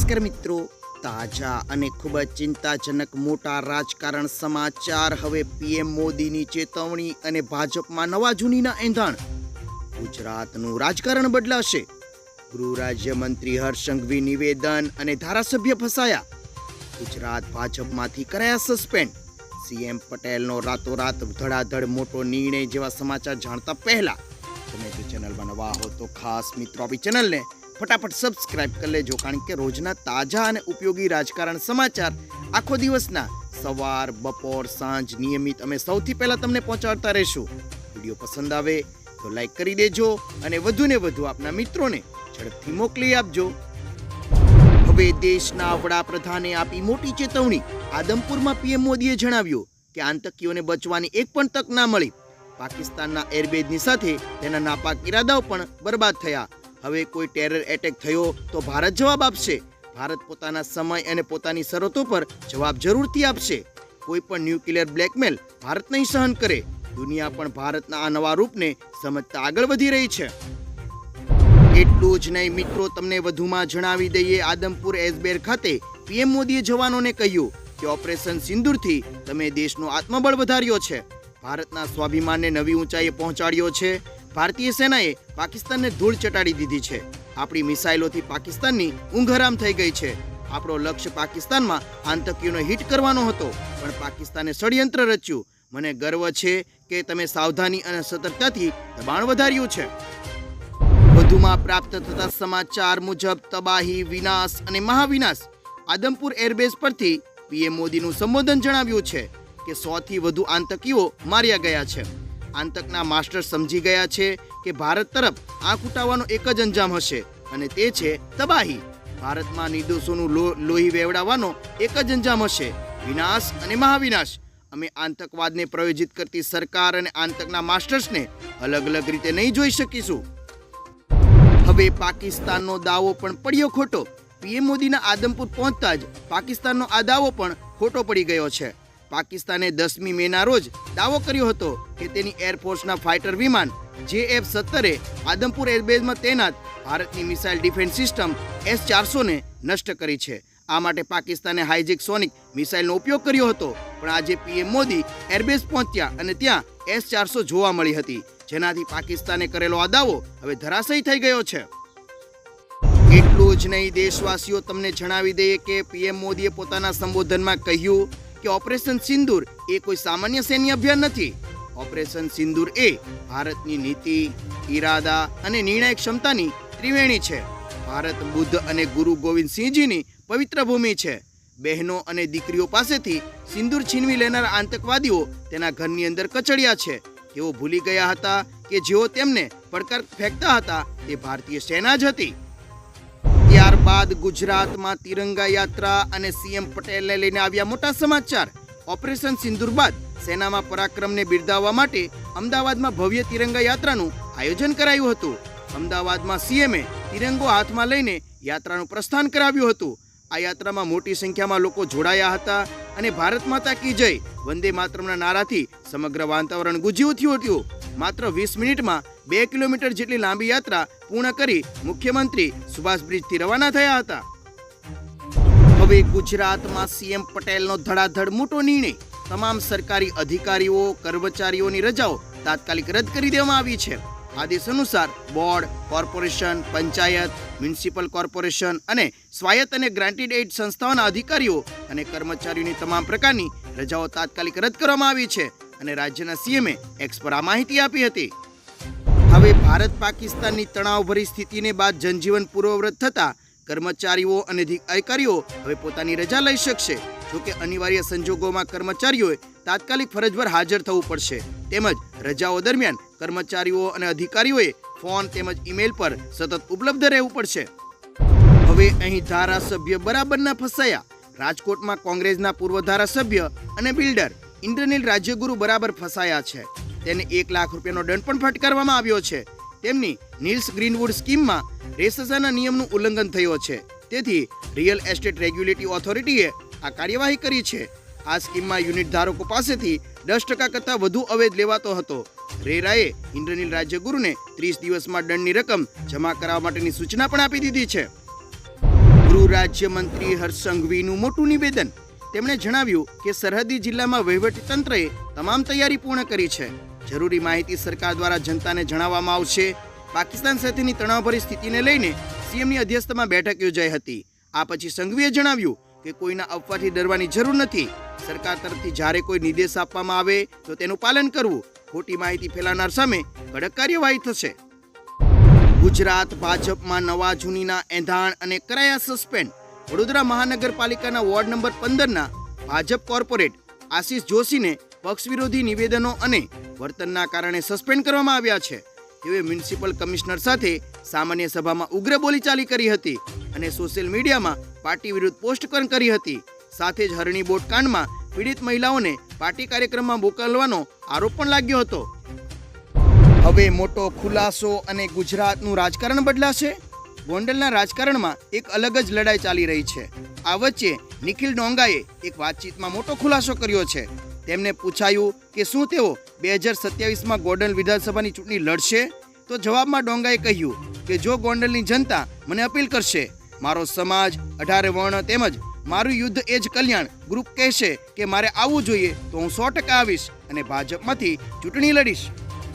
નમસ્કાર મિત્રો. તાજા અને ખૂબ જ ચિંતાજનક મોટા રાજકારણ સમાચાર હવે પીએમ મોદીની ચેતવણી અને ભાજપમાં નવા જૂનીના એંધાણ. ગુજરાતનું રાજકારણ બદલાશે. ગૃહ રાજ્યમંત્રી મંત્રી હર્ષંઘવી નિવેદન અને ધારાસભ્ય ફસાયા. ગુજરાત ભાજપમાંથી કરાયા સસ્પેન્ડ. સીએમ પટેલનો રાતોરાત ધડાધડ મોટો નિર્ણય જેવા સમાચાર જાણતા પહેલા. તમે જો ચેનલમાં નવા હો તો ખાસ મિત્રો આપણી ચેનલને ફટાફટ સબસ્ક્રાઇબ કરી લેજો, કારણ કે રોજના તાજા અને ઉપયોગી રાજકારણ સમાચાર આખો દિવસના સવાર, બપોર, સાંજ નિયમિત અમે સૌથી પહેલા તમને પહોંચાડતા રહીશું. વીડિયો પસંદ આવે તો લાઈક કરી દેજો અને વધુને વધુ આપના મિત્રોને ઝડપથી મોકલી આપજો. હવે દેશના વડાપ્રધાને આપી મોટી ચેતવણી. આદમપુરમાં પીએમ મોદીએ જણાવ્યું કે આતંકીઓને બચવાની એક પણ તક ના મળી. પાકિસ્તાનના એરબેઝની સાથે તેના નાપાક ઇરાદાઓ પણ બરબાદ થયા. હવે કોઈ ટેરર એટેક થયો તો ભારત જવાબ આપશે. ભારત પોતાના સમય અને પોતાની શરતો પર જવાબ જરૂરથી આપશે. કોઈ પણ ન્યુક્લિયર બ્લેકમેલ ભારત નહીં સહન કરે. દુનિયા પણ ભારતના આ નવા રૂપને સમજતા આગળ વધી રહી છે. એટલું જ નહીં મિત્રો, તમને વધુમાં જણાવી દઈએ આદમપુર એસબેર ખાતે પીએમ મોદીએ જવાનોને કહ્યું કે ઓપરેશન સિંદૂરથી તમે દેશનો આત્મબળ વધાર્યો છે. ભારતના સ્વાભિમાનને નવી ઊંચાઈએ પહોંચાડ્યો છે. ભારતીય સેનાએ પાકિસ્તાનને ધૂળ ચટાડી દીધી છે. આપણી મિસાઇલોથી પાકિસ્તાનની ઊંઘ હરામ થઈ ગઈ છે. આપણો લક્ષ્ય પાકિસ્તાનમાં આતંકીઓને હિટ કરવાનો હતો, પણ પાકિસ્તાને ષડયંત્ર રચ્યું. મને ગર્વ છે કે તમે સાવધાની અને સતર્કતાથી દબાણ વધાર્યું છે. વધુમાં પ્રાપ્ત થતા સમાચાર મુજબ તબાહી, વિનાશ અને મહાવિનાશ આદમપુર એરબેઝ પરથી પીએમ મોદીનું સંબોધન જણાવ્યું છે કે સોથી વધુ આતંકીઓ માર્યા ગયા છે. આતંકના માસ્ટર સમજી ગયા છે કે ભારત તરફ આંખ ઉટાવવાનો એક જ અંજામ હશે અને તે છે તબાહી. ભારતમાં નિર્દોષોનું લોહી વેવડાવવાનો એક જ અંજામ હશે. વિનાશ અને મહાવિનાશ. અમે આતંકવાદને પ્રયોજિત કરતી સરકાર અને આતંકના માસ્ટર્સને અલગ અલગ રીતે નહીં જોઈ શકીશું. હવે પાકિસ્તાનનો દાવો પણ પડ્યો ખોટો. પીએમ મોદીના આદમપુર પહોંચતા જ પાકિસ્તાનનો આ દાવો પણ ખોટો પડી ગયો છે. પાકિસ્તાને દસમી મેના રોજ દાવો કર્યો હતો કે તેની એરફોર્સના ફાઇટર વિમાન જે એફ સત્તરે આદમપુર એરબેઝમાં તૈનાત ભારતની મિસાઇલ ડિફેન્સ સિસ્ટમ એસ ચારસોને નષ્ટ કરી છે. આ માટે પાકિસ્તાને હાઇજેક સોનિક મિસાઇલનો ઉપયોગ કર્યો હતો, પણ આજે પીએમ મોદી એરબેઝ પહોંચ્યા અને ત્યાં એસ ચારસો જોવા મળી હતી. જેનાથી પાકિસ્તાને કરેલો આ દાવો હવે ધરાશયી થઈ ગયો છે. એટલું જ નહીં, દેશવાસીઓ તમને જણાવી દઈએ કે પીએમ મોદીએ પોતાના સંબોધનમાં કહ્યું કે ઓપરેશન સિંદૂર એ કોઈ સામાન્ય સૈન્ય અભિયાન નથી. ઓપરેશન સિંદૂર એ ભારતની નીતિ, ઈરાદા અને નિર્ણાયક ક્ષમતાની ત્રિવેણી છે. ભારત બુદ્ધ અને ગુરુ ગોવિંદસિંહજીની પવિત્ર ભૂમિ છે. બહેનો અને દીકરીઓ પાસેથી સિંદૂર છીનવી લેનાર આતંકવાદીઓ તેના ઘરની અંદર કચડ્યા છે. તેઓ ભૂલી ગયા હતા કે જેઓ તેમને પડકાર ફેંકતા હતા તે ભારતીય સેના જ હતી. ત્યારબાદ ગુજરાતમાં તિરંગા યાત્રા અને સીએમ પટેલને લઈને આવ્યા મોટા સમાચાર. ઓપરેશન સિંદુર બાદ સેનામાં પરાક્રમને બિરદાવવા માટે અમદાવાદમાં ભવ્ય તિરંગા યાત્રાનું આયોજન કરાયું હતું. અમદાવાદમાં સીએમએ તિરંગો હાથમાં લઈને યાત્રાનું પ્રસ્થાન કરાવ્યું હતું. આ યાત્રામાં મોટી સંખ્યામાં લોકો જોડાયા હતા અને ભારત માતા કી જય વંદે માતરમના નારાથી સમગ્ર વાતાવરણ ગુંજી ઉઠ્યું હતું. માત્ર વીસ મિનિટમાં બે કિલોમીટર જેટલી લાંબી યાત્રા પૂર્ણ કરી મુખ્યમંત્રી સુભાષ બ્રિજથી રવાના થયા હતા. હવે ગુજરાતમાં સીએમ પટેલનો ધડાધડ મોટો નિર્ણય. તમામ સરકારી અધિકારીઓ, કર્મચારીઓની રજાઓ તાત્કાલિક રદ કરી દેવામાં આવી છે. આદેશ અનુસાર board, corporation, panchayat, municipal corporation અને સ્વાયત્ત અને ગ્રાન્ટેડ એઇડ સંસ્થાઓના અધિકારીઓ અને કર્મચારીઓની તમામ પ્રકારની રજાઓ તાત્કાલિક રદ કરવામાં આવી છે અને રાજ્યના સીએમએ એક્સ પર આ માહિતી આપી હતી. હવે ભારત પાકિસ્તાનની તણાવભરી સ્થિતિને બાદ જનજીવન પૂર્વવ્રત થતા કર્મચારીઓ અને અધિ- અધિકારીઓ હવે પોતાની રજા લઈ શકશે. જોકે અનિવાર્ય સંજોગોમાં કર્મચારીઓએ તાત્કાલિક ફરજ પર હાજર થવું પડશે. તેમજ રજાઓ દરમિયાન કર્મચારીઓ અને અધિકારીઓએ ફોન તેમજ ઈમેલ પર સતત ઉપલબ્ધ રહેવું પડશે. હવે અહીં ધારાસભ્ય બરાબરના ફસાયા. રાજકોટમાં કોંગ્રેસના પૂર્વ ધારાસભ્ય અને બિલ્ડર ઇન્દ્રનીલ રાજ્યગુરુ બરાબર ફસાયા છે. તેને એક લાખ રૂપિયાનો દંડ પણ ફટકારવામાં આવ્યો છે. તેમની નીલ્સ ગ્રીનવુડ સ્કીમમાં રેસસાના નિયમનું ઉલ્લંઘન થયો છે. તેથી રિયલ એસ્ટેટ રેગ્યુલેટરી ઓથોરિટીએ આ કાર્યવાહી કરી છે. આ સ્કીમમાં યુનિટ ધારકો પાસેથી દસ ટકા કરતાં વધુ અવેજ લેવાતો હતો. રેરાએ ઇન્દ્રનીલ રાજ્યગુરુને ત્રીસ દિવસમાં દંડની રકમ જમા કરાવવા માટેની સૂચના પણ આપી દીધી છે. ગૃહ રાજ્યમંત્રી હર્ષ સંઘવીનું મોટું નિવેદન. તેમણે જણાવ્યું કે સરહદી જિલ્લામાં વહીવટીતંત્રએ તમામ તૈયારી પૂર્ણ કરી છે. જરૂરી માહિતી સરકાર દ્વારા જનતાને જણાવવામાં આવશે. પાકિસ્તાન સાથેની તણાવભરી સ્થિતિને લઈને સીએમની અધ્યક્ષતામાં બેઠક યોજાઈ હતી. આ પછી સંઘવીએ જણાવ્યું કે કોઈના અફવાથી ડરવાની જરૂર નથી. સરકાર તરફથી જ્યારે કોઈ નિર્દેશ આપવામાં આવે તો તેનું પાલન કરવું. ખોટી માહિતી ફેલાવનાર સામે કડક કાર્યવાહી થશે. ગુજરાત ભાજપમાં નવા જૂનીના એંધાણ અને કરાયા સસ્પેન્ડ. વડોદરા મહાનગરપાલિકાના વોર્ડ નંબર પંદરના ભાજપ કોર્પોરેટ આશીષ જોશીને પક્ષ વિરોધી નિવેદનો અને વર્તનના કારણે સસ્પેન્ડ કરવામાં આવ્યા છે. તેઓએ મ્યુનિસિપલ કમિશનર સાથે સામાન્ય સભામાં ઉગ્ર બોલીચાલી કરી હતી અને સોશિયલ મીડિયામાં પાર્ટી વિરુદ્ધ પોસ્ટ પણ કરી હતી. સાથે જ હરણી બોટ કાંડમાં પીડિત મહિલાઓને પાર્ટી કાર્યક્રમમાં મોકલવાનો આરોપ પણ લાગ્યો હતો. હવે મોટો ખુલાસો અને ગુજરાતનું રાજકારણ બદલાશે? ગોંડલના રાજકારણમાં એક અલગ જ લડાઈ ચાલી રહી છે. આ વચ્ચે નિખિલ ડોંગાએ એક વાતચીતમાં મોટો ખુલાસો કર્યો છે. તેમને પૂછાયું કે શું તેઓ બે હજાર સત્યાવીસમાં ગોંડલ વિધાનસભાની ચૂંટણી લડશે? તો જવાબમાં ડોંગાએ કહ્યું કે જો ગોંડલની જનતા મને અપીલ કરશે, મારો સમાજ, અઢારે વર્ણ તેમજ મારું યુદ્ધ એ જ કલ્યાણ ગ્રુપ કહેશે કે મારે આવવું જોઈએ, તો હું સો ટકા આવીશ અને ભાજપમાંથી ચૂંટણી લડીશ.